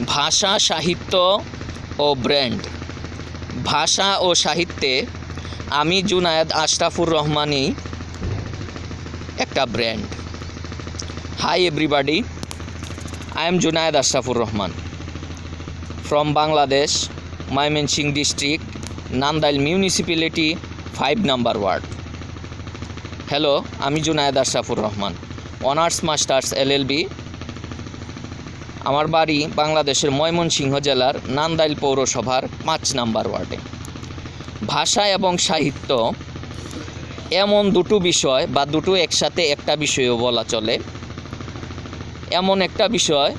ভাষা, সাহিত্য ও ব্র্যান্ড। ভাষা ও সাহিত্যে আমি জুনায়েদ আশরাফুর রহমানই একটা brand. Hi everybody I am Junayed Ashrafur Rahman. From Bangladesh Mymensingh district Nandail municipality five number ward hello আমি Junayed Ashrafur Rahman honours masters LLB আমার বাড়ি বাংলাদেশের ময়মনসিংহ জেলার নান্দাইল পৌরসভার পাঁচ নাম্বার ওয়ার্ডে। ভাষা এবং সাহিত্য এমন দুটো বিষয় বা দুটো একসাথে একটা বিষয়ও বলা চলে। এমন একটা বিষয়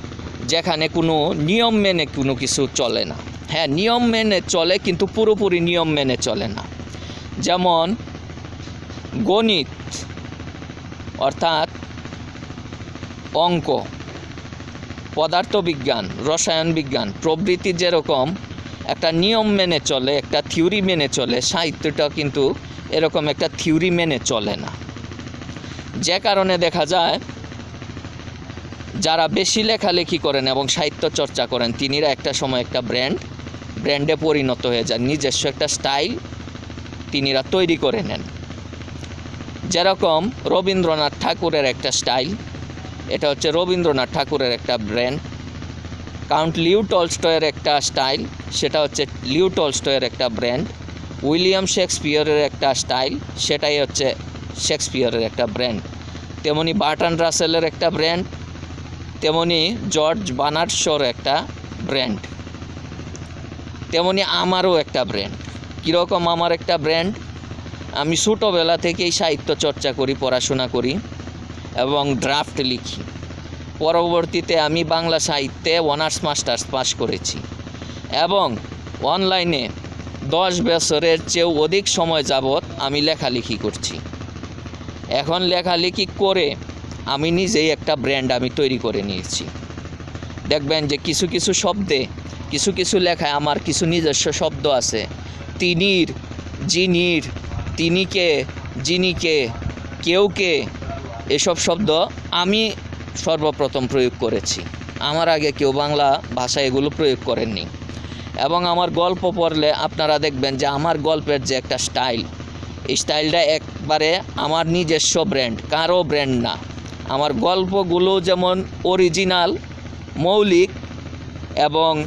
যেখানে কোনো নিয়ম মেনে কোনো কিছু চলে না। হ্যাঁ নিয়ম মেনে চলে কিন্তু পুরোপুরি নিয়ম মেনে চলে না। যেমন গণিত অর্থাৎ অঙ্ক। পদার্থবিজ্ঞান রসায়ন বিজ্ঞান প্রভৃতি যেরকম একটা নিয়ম মেনে চলে, একটা থিওরি মেনে চলে, সাহিত্যটা কিন্তু এরকম একটা থিওরি মেনে চলে না। যে কারণে দেখা যায়, যারা বেশি লেখালেখি করেন এবং সাহিত্য চর্চা করেন, তিনিরা একটা সময় একটা ব্র্যান্ড, ব্র্যান্ডে পরিণত হয়ে যান, নিজস্ব একটা স্টাইল তিনিরা তৈরি করে নেন। যেরকম রবীন্দ্রনাথ ঠাকুরের একটা স্টাইল এটা হচ্ছে রবীন্দ্রনাথ ঠাকুরের একটা ব্র্যান্ড। কাউন্ট লিউ টলস্টয়ের একটা স্টাইল, সেটা হচ্ছে লিউ টলস্টয়ের একটা ব্র্যান্ড। উইলিয়াম শেক্সপিয়রের একটা স্টাইল, সেটাই হচ্ছে শেক্সপিয়রের একটা ব্র্যান্ড। তেমনি বার্টন রাসেলের একটা ব্র্যান্ড, তেমনি জর্জ বানার্সর একটা ব্র্যান্ড। তেমনি আমারও একটা ব্র্যান্ড। কীরকম আমার একটা ব্র্যান্ড? আমি ছোটোবেলা থেকেই সাহিত্য চর্চা করি, পড়াশোনা করি। এবং ড্রাফট লিখি। পরবর্তীতে আমি বাংলা সাহিত্যে অনার্স মাস্টার্স পাস করেছি এবং অনলাইনে দশ বছরের চেয়েও অধিক সময় যাবৎ আমি লেখালেখি করছি। এখন লেখালেখি করে আমি নিজেই একটা ব্র্যান্ড আমি তৈরি করে নিয়েছি। দেখবেন যে কিছু কিছু শব্দে, কিছু কিছু লেখায় আমার কিছু নিজস্ব শব্দ আছে। তিনির যিনির তিনিকে যিনিকে কেউকে এসব শব্দ আমি সর্বপ্রথম প্রয়োগ করেছি। আমার আগে কেউ বাংলা ভাষায় এগুলো প্রয়োগ করেননি। এবং আমার গল্প পড়লে আপনারা দেখবেন যে আমার গল্পের যে একটা স্টাইল, এই স্টাইলটা একবারে আমার নিজস্ব ব্র্যান্ড কারও ব্র্যান্ড না। আমার গল্পগুলো যেমন অরিজিনাল, মৌলিক এবং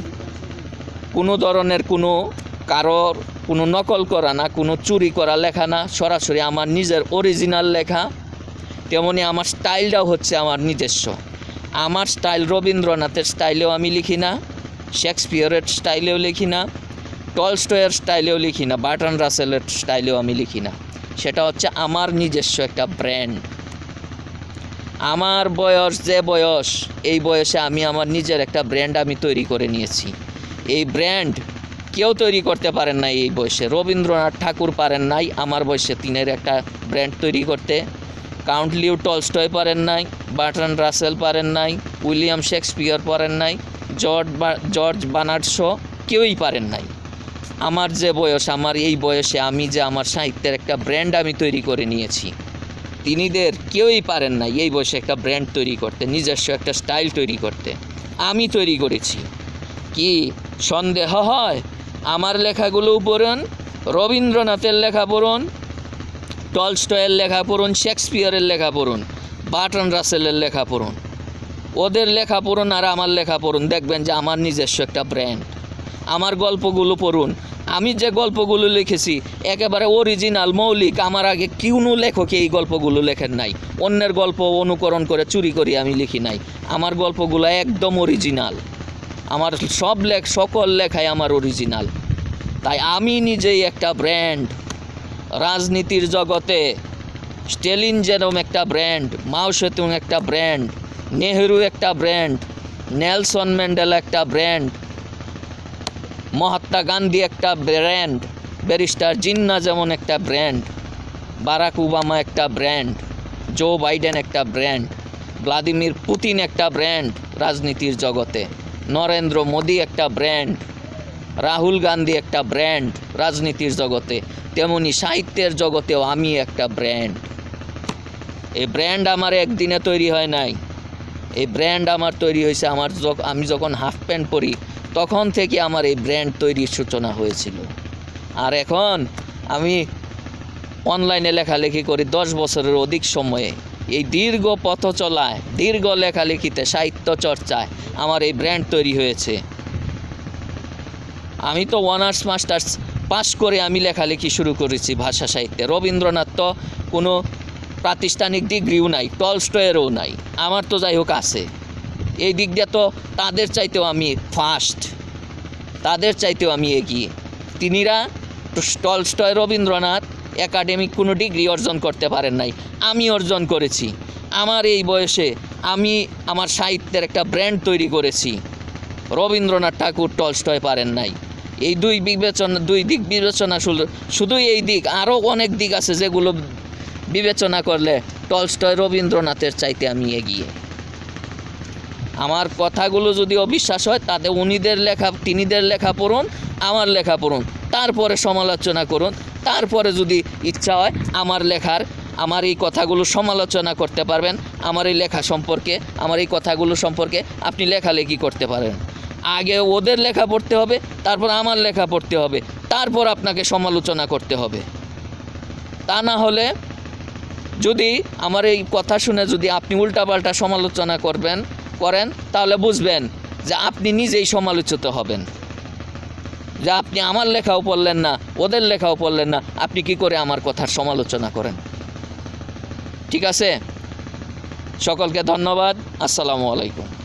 কোনো ধরনের কোনো কারোর কোনো নকল করা না, কোনো চুরি করা লেখা না, সরাসরি আমার নিজের অরিজিনাল লেখা তেমনি আমার স্টাইলটাও হচ্ছে আমার নিজস্ব। আমার স্টাইল রবীন্দ্রনাথের স্টাইলেও আমি লিখি না, শেক্সপিয়রের স্টাইলেও লিখি না, টলস্টয়ের স্টাইলেও লিখি না, বার্টন রাসেলের স্টাইলেও আমি লিখি না। সেটা হচ্ছে আমার নিজস্ব একটা ব্র্যান্ড আমার বয়স যে বয়স, এই বয়সে আমি আমার নিজের একটা ব্র্যান্ড আমি তৈরি করে নিয়েছি। এই ব্র্যান্ড কেউ তৈরি করতে পারেন নাই এই বয়সে। রবীন্দ্রনাথ ঠাকুর পারেন নাই আমার বয়সে তিনের একটা ব্র্যান্ড তৈরি করতে। কাউন্ট লিউ টলস্টয় পারেন নাই বার্টন রাসেল পারেন নাই, উইলিয়াম শেক্সপিয়র পারেন নাই, জর্জ জর্জ বানার্স কেউই পারেন নাই। আমার যে বয়স, আমার এই বয়সে আমি যে আমার সাহিত্যের একটা ব্র্যান্ড আমি তৈরি করে নিয়েছি, তিনিদের কেউই পারেন না এই বয়সে একটা ব্র্যান্ড তৈরি করতে, নিজস্ব একটা স্টাইল তৈরি করতে। আমি তৈরি করেছি। কি সন্দেহ হয়? আমার লেখাগুলো পড়ুন, রবীন্দ্রনাথের লেখা পড়ুন টলস্টয়ের লেখা পড়ুন, শেক্সপিয়ারের লেখা পড়ুন, বার্টন রাসেলের লেখা পড়ুন। ওদের লেখা পড়ুন আর আমার লেখা পড়ুন। দেখবেন যে আমার নিজস্ব একটা ব্র্যান্ড। আমার গল্পগুলো পড়ুন। আমি যে গল্পগুলো লিখেছি, একেবারে অরিজিনাল, মৌলিক। আমার আগে কোনো লেখক এই গল্পগুলো লেখেন নাই। অন্যের গল্প অনুকরণ করে, চুরি করি আমি লিখি নাই। আমার গল্পগুলো একদম অরিজিনাল। আমার সব লেখ, সকল লেখাই আমার অরিজিনাল। তাই আমি নিজেই একটা ব্র্যান্ড। রাজনীতির জগতে স্টেলিন যেরম একটা ব্র্যান্ড, মাও সেতুং একটা ব্র্যান্ড, নেহেরু একটা ব্র্যান্ড, নেলসন ম্যান্ডেলা একটা ব্র্যান্ড, মহাত্মা গান্ধী একটা ব্র্যান্ড, ব্যারিস্টার জিন্না যেমন একটা ব্র্যান্ড, বারাক ওবামা একটা ব্র্যান্ড, জো বাইডেন একটা ব্র্যান্ড, ভ্লাদিমির পুতিন একটা ব্র্যান্ড রাজনীতির জগতে, নরেন্দ্র মোদি একটা ব্র্যান্ড। রাহুল গান্ধী একটা ব্র্যান্ড রাজনীতির জগতে, তেমনি সাহিত্যের জগতেও আমি একটা ব্র্যান্ড। এই ব্র্যান্ড আমার একদিনে তৈরি হয় নাই। এই ব্র্যান্ড আমার তৈরি হয়েছে আমার আমি যখন হাফ প্যান্ট পরি, তখন থেকে আমার এই ব্র্যান্ড তৈরির সূচনা হয়েছিল। আর এখন আমি অনলাইনে লেখালেখি করি দশ বছরের অধিক সময়ে। এই দীর্ঘ পথ চলায় দীর্ঘ লেখালেখিতে সাহিত্য চর্চায় আমার এই ব্র্যান্ড তৈরি হয়েছে। আমি তো অনার্স মাস্টার্স পাশ করে আমি লেখালেখি শুরু করেছি ভাষা সাহিত্যে। রবীন্দ্রনাথ তো কোনো প্রাতিষ্ঠানিক ডিগ্রিও নাই টলস্টয়েরও নাই। আমার তো যাই হোক আছে। এই দিক দিয়ে তো তাদের চাইতেও আমি ফার্স্ট তাদের চাইতেও আমি এগিয়ে। তিনিরা টলস্টয় রবীন্দ্রনাথ একাডেমিক কোনো ডিগ্রি অর্জন করতে পারেন নাই। আমি অর্জন করেছি। আমার এই বয়সে আমি আমার সাহিত্যের একটা ব্র্যান্ড তৈরি করেছি। রবীন্দ্রনাথ ঠাকুর টলস্টয় পারেন নাই। এই দুই বিবেচনা, দুই দিক বিবেচনা শুধু, শুধুই এই দিক। আরও অনেক দিক আছে যেগুলো বিবেচনা করলে টলস্টয় রবীন্দ্রনাথের চাইতে আমি এগিয়ে। আমার কথাগুলো যদি অবিশ্বাস হয়, তাতে উনিদের লেখা, তিনিদের লেখা পড়ুন, আমার লেখা পড়ুন, তারপরে সমালোচনা করুন, তারপরে যদি ইচ্ছা হয়, আমার লেখার, আমার এই কথাগুলো সমালোচনা করতে পারবেন, আমার এই লেখা সম্পর্কে, আমার এই কথাগুলো সম্পর্কে আপনি লেখালেখি করতে পারেন। আগে ওদের লেখা পড়তে হবে, তারপর আমার লেখা পড়তে হবে, তারপর আপনাকে সমালোচনা করতে হবে। তা না হলে যদি আমার এই কথা শুনে যদি আপনি উল্টাপাল্টা সমালোচনা করবেন, করেন, তাহলে বুঝবেন যে আপনি নিজেই সমালোচিত হবেন। যে আপনি আমার লেখাও পড়লেন না, ওদের লেখাও পড়লেন না, আপনি কি করে আমার কথার সমালোচনা করেন? ঠিক আছে? সকলকে ধন্যবাদ, আসসালামু আলাইকুম।